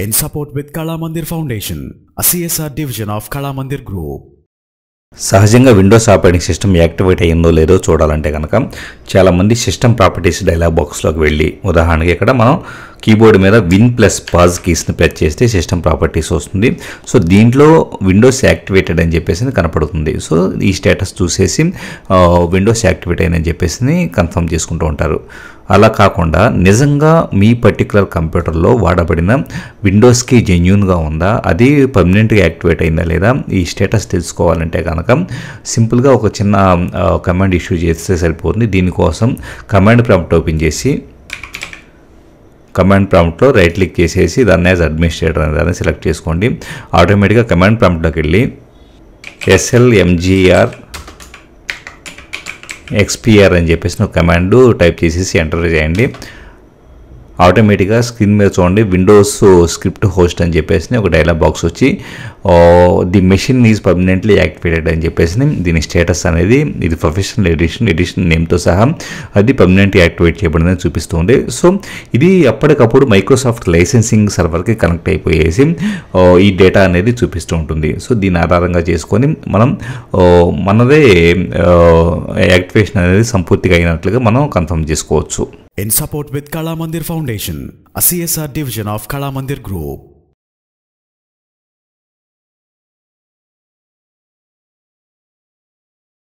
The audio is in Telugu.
in support with Kala Mandir Foundation, a CSR division of Kala Mandir Group. సహజంగా విండోస్ ఆపరేటింగ్ సిస్టమ్ యాక్టివేట్ అయ్యిందో లేదో చూడాలంటే కనుక చాలామంది సిస్టమ్ ప్రాపర్టీస్ డైలాగ్ బాక్స్లోకి వెళ్ళి ఉదాహరణకి ఇక్కడ మనం కీబోర్డ్ మీద విన్ ప్లస్ పాజ్ కీస్ని ప్రెస్ చేస్తే సిస్టమ్ ప్రాపర్టీస్ వస్తుంది. సో దీంట్లో విండోస్ యాక్టివేటెడ్ అని చెప్పేసి కనపడుతుంది. సో ఈ స్టేటస్ చూసేసి విండోస్ యాక్టివేట్ అయిందని చెప్పేసి కన్ఫర్మ్ చేసుకుంటూ ఉంటారు. అలా కాకుండా నిజంగా మీ పర్టికులర్ కంప్యూటర్లో వాడబడిన విండోస్కి జెన్యున్గా ఉందా? అది పర్మనెంట్గా యాక్టివేట్ అయిందా లేదా? ఈ స్టేటస్ తెలుసుకోవాలంటే కనుక సింపుల్గా ఒక చిన్న కమాండ్ ఇష్యూ చేస్తే సరిపోతుంది. దీనికోసం కమాండ్ ప్రాంప్ట్ ఓపెన్ చేసి కమాండ్ ప్రాంప్ట్లో రైట్ క్లిక్ చేసేసి దాన్ని యాజ్ అడ్మినిస్ట్రేటర్ అనే దాన్ని సెలెక్ట్ చేసుకోండి. ఆటోమేటిక్గా కమాండ్ ప్రాంప్ట్లోకి వెళ్ళి ఎస్ఎల్ఎంజిఆర్ ఎక్స్పిఆర్ అని చెప్పేసి ఒక కమాండ్ టైప్ చేసేసి ఎంటర్ చేయండి. ఆటోమేటిక్గా స్క్రీన్ మీద చూడండి విండోస్ స్క్రిప్ట్ హోస్ట్ అని చెప్పేసి ఒక డైలాగ్ బాక్స్ వచ్చి the machine is permanently activated అని చెప్పేసి దీని స్టేటస్ అనేది ఇది ప్రొఫెషనల్ ఎడిషన్ ఎడిషన్ నేమ్తో సహా అది పర్మనెంట్ యాక్టివేట్ చేయబడిందని చూపిస్తుంది. సో ఇది అప్పటికప్పుడు మైక్రోసాఫ్ట్ లైసెన్సింగ్ సర్వర్కి కనెక్ట్ అయిపోయేసి ఈ డేటా అనేది చూపిస్తూ ఉంటుంది. సో దీని ఆధారంగా చేసుకొని మనం మనదే యాక్టివేషన్ అనేది సంపూర్తిగా అయినట్లుగా మనం కన్ఫర్మ్ చేసుకోవచ్చు. In support with Kala Mandir Foundation, a CSR division of Kala Mandir Group.